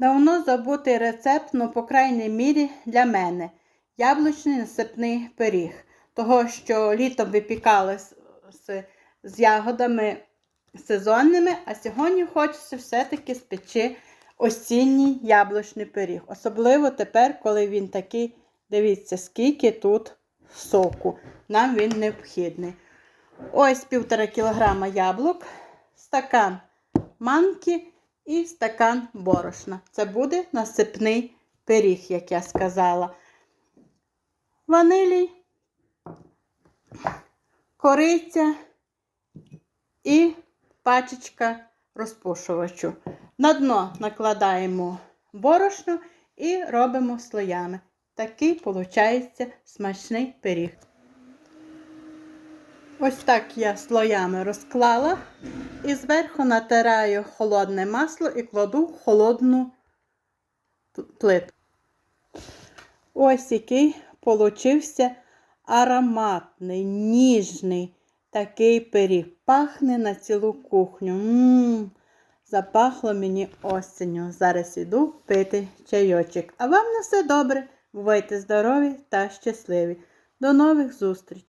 Давно забутий рецепт, ну, по крайній мірі, для мене. Яблучний насипний пиріг. Того, що літом випікали з, з, з ягодами сезонними, а сьогодні хочеться все-таки спечи осінній яблучний пиріг. Особливо тепер, коли він такий, дивіться, скільки тут соку. Нам він необхідний. Ось півтора кілограма яблук, стакан манки і стакан борошна. Це буде насипний пиріг, як я сказала. Ванилій, кориця і пачечка розпушувачу. На дно накладаємо борошно і робимо слоями. Такий виходить смачний пиріг. Ось так я слоями розклала і зверху натираю холодне масло і кладу в холодну плитку. Ось який получився ароматний, ніжний такий пиріг. Пахне на цілу кухню. М-м-м, запахло мені осінню. Зараз іду пити чайочок. А вам на все добре. Бувайте здорові та щасливі. До нових зустрічей!